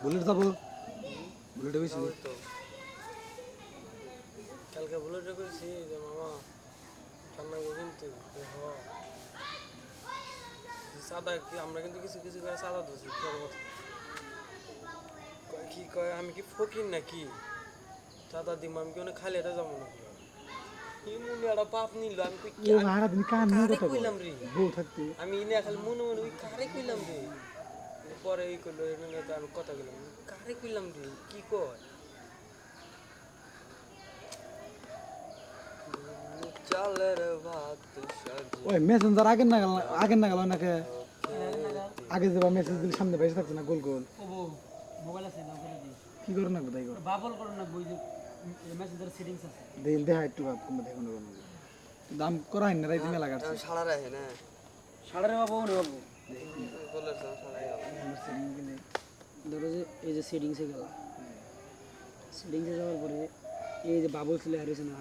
Bullet যাব বুলেটে তো কালকে বুলেটে করেছি যে মামা ঠান্ডা কিন্তু হ সাদা কি আমরা কিন্তু কিছু কিছু করে সাদা ধরছি কি কয় আমি কি ফকির নাকি? সাদা দিম আমি কি অনেক খালি এটা যাব না ইমুনি একটা পাপ নিল আমি ইনে খালি মনে মনে ওই কারে কইলাম রে? পরে এই করল তো আমি কথা কইলাম কারে কইলাম রে কি কয়? চালের ভাত সাজি ওই মেসেঞ্জার আগের নাগাল আগের নাগাল নাকি আগে যাবা মেসেজ দিলে সামনে ভেসে থাকছে না গোল গোল। মোবাইল আছে না ওখানে দিই কি করে না তাই করে। বাবল করো না বই মেসেঞ্জার সেটিংস আছে। দেখ দেখা একটু ভাব দেখুন দাম করা হয় না রাইতে মেলা কাটছে। সাড়া রাখে না। সাড়ে বাবু নে বাবু। সাড়াই ধরো যে এই যে সেটিংসে গেল। সেটিংসে যাওয়ার পরে এই যে বাবল ছিল হারিয়েছে না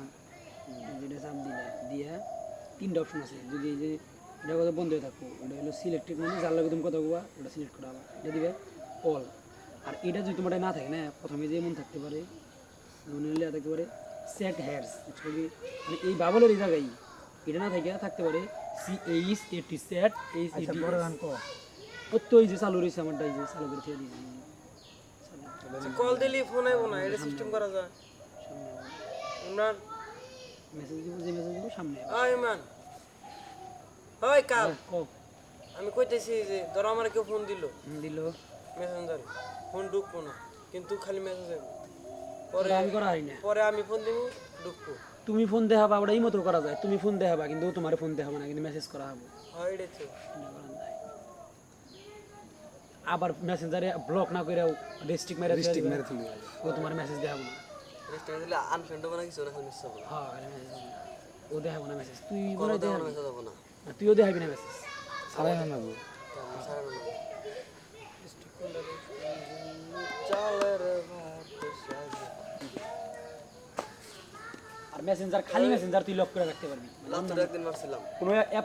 যেটা চাপ দিলে, দিয়া তিনটা অপশন আছে। যদি এই যে এটা কথা বন্ধ হয়ে থাকব এটা হলো সিলেক্টেড মানে যার লাগে তুমি কথা বলবা, ওটা সিলেক্ট করা হবে এটা দিবে অল আর এটা যদি তোমার না থাকে না, প্রথমে যেমন থাকতে পারে মনে হলে থাকতে পারে সেট হেয়ার্স মানে এই বাবলের এই জায়গায় এটা না থাকে, থাকতে পারে সি এইচ এটি সেট এইচ আচ্ছা এটি বড় গান কর। ও তো এই যে চালু রয়েছে আমারটা এই চালু করে ছেড়ে দিয়েছি কল দিলি ফোন আইবো না এটা সিস্টেম করা যায়। ইমরান মেসেজ দিব যে মেসেজ দিব সামনে আয় ইমরান ওই কাল। আমি কইতেছি যে ধরো আমার কেউ ফোন দিল। দিল। মেসেঞ্জারে ফোন ঢুকবো না কিন্তু খালি মেসেজ আইবো পরে আমি করা হয় না। পরে আমি ফোন দিব ঢুকবো। তুমি ফোন দেখাবা ওটা এই মতো করা যায়। তুমি ফোন দেখাবা কিন্তু তোমার ফোন দেখাবা না কিন্তু মেসেজ করা হবে। আবার মেসেঞ্জারে ব্লক না করে রেস্ট্রিক্ট মেরে ডিস্ট্রিক্ট মেরে তুলি ও তোমার মেসেজ দেখাবো না। রেস্টুরেন্ট দিলে আনফ্রেন্ড হবে না কিছু না হবে। না হ্যাঁ খালি message হবে না। ও দেখাবো না মেসেজ তুই মনে হয় দেখাবি। না না, তুইও দেখাবি না মেসেজ সারাই না না আর মেসেঞ্জার খালি মেসেঞ্জার তুই লক করে রাখতে পারবি। কোনো অ্যাপ